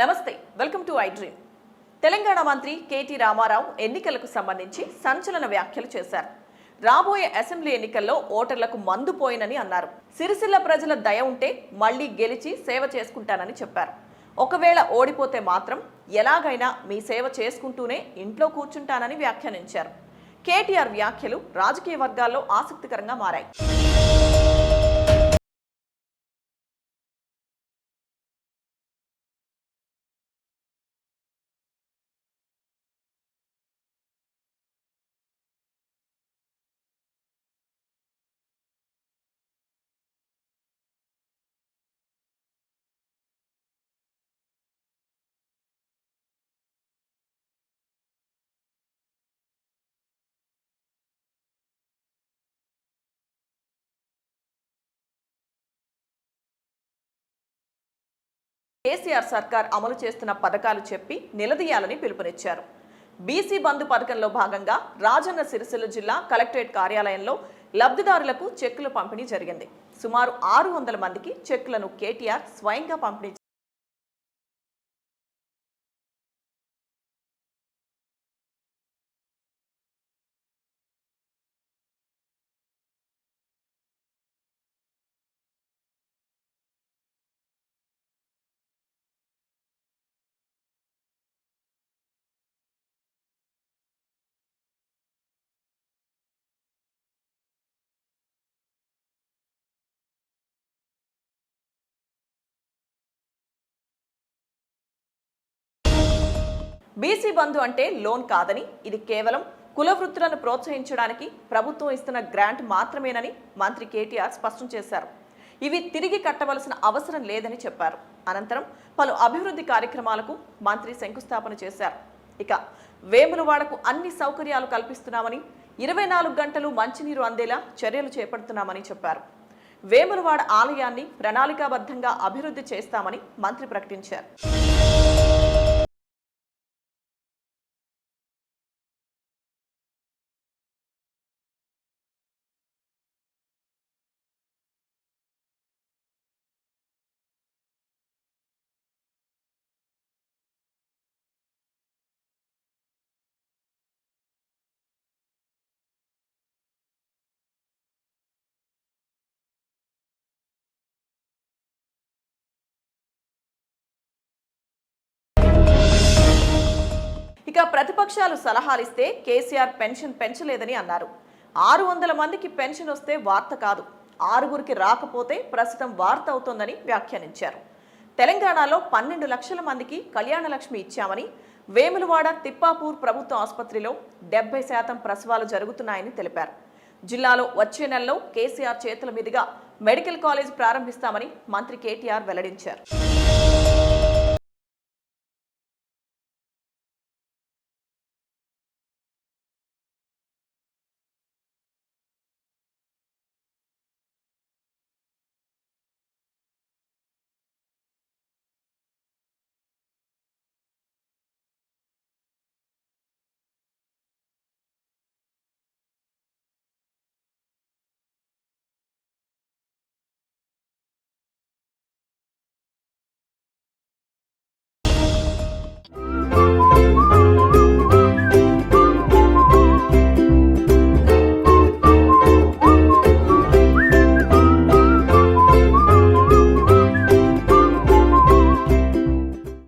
నమస్తే welcome to I dream. Telangana మంత్రి K T Ramarao ఎన్నికలకు సంబంధించి సంచలన వ్యాఖ్యలు చేశారు. రాబోయే అసెంబ్లీ ఎన్నికల్లో ఓటర్లకు మందు పోయినని అన్నారు. సిరిసిల్ల ప్రజల దయ ఉంటే మళ్ళీ గెలిచి సేవ చేసుకుంటానని చెప్పారు. ఒకవేళ ఓడిపోతే మాత్రం ఎలాగైనా మీ సేవ చేసుకుంటూనే ఇంట్లో కూర్చుంటానని వ్యాఖ్యానించారు. కేటీఆర్ వ్యాఖ్యలు రాజకీయ వర్గాల్లో ఆసక్తికరంగా మారాయి. కేసీఆర్ సర్కార్ అమలు చేస్తున్న పథకాలు చెప్పి నిలదీయాలని పిలుపునిచ్చారు. బీసీ బంధు పథకంలో భాగంగా రాజన్న సిరిసిల్ల జిల్లా కలెక్టరేట్ కార్యాలయంలో లబ్ధిదారులకు చెక్కుల పంపిణీ జరిగింది. సుమారు ఆరు వందల మందికి చెక్కులను కేటీఆర్ స్వయంగా పంపిణీ బీసీ బంధు అంటే లోన్ కాదని ఇది కేవలం కుల వృత్తులను ప్రోత్సహించడానికి ప్రభుత్వం ఇస్తున్న గ్రాంట్ మాత్రమేనని మంత్రి కేటీఆర్ స్పష్టం చేశారు. ఇవి తిరిగి కట్టవలసిన అవసరం లేదని చెప్పారు. అనంతరం పలు అభివృద్ధి కార్యక్రమాలకు మంత్రి శంకుస్థాపన చేశారు. ఇక వేములవాడకు అన్ని సౌకర్యాలు కల్పిస్తున్నామని ఇరవై నాలుగు గంటలు మంచినీరు అందేలా చర్యలు చేపడుతున్నామని చెప్పారు. వేములవాడ ఆలయాన్ని ప్రణాళికాబద్ధంగా అభివృద్ధి చేస్తామని మంత్రి ప్రకటించారు. ఇక ప్రతిపక్షాలు సలహాలిస్తే కేసీఆర్ పెన్షన్ పెంచలేదని అన్నారు. ఆరు వందల మందికి పెన్షన్ వస్తే వార్త కాదు. ఆరుగురికి రాకపోతే ప్రస్తుతం వార్త అవుతోందని వ్యాఖ్యానించారు. తెలంగాణలో పన్నెండు లక్షల మందికి కళ్యాణ లక్ష్మి ఇచ్చామని వేములవాడ తిప్పాపూర్ ప్రభుత్వ ఆసుపత్రిలో డెబ్బై శాతం ప్రసవాలు జరుగుతున్నాయని తెలిపారు. జిల్లాలో వచ్చే నెలలో కేసీఆర్ చేతుల మీదుగా మెడికల్ కాలేజ్ ప్రారంభిస్తామని మంత్రి కేటీఆర్ వెల్లడించారు.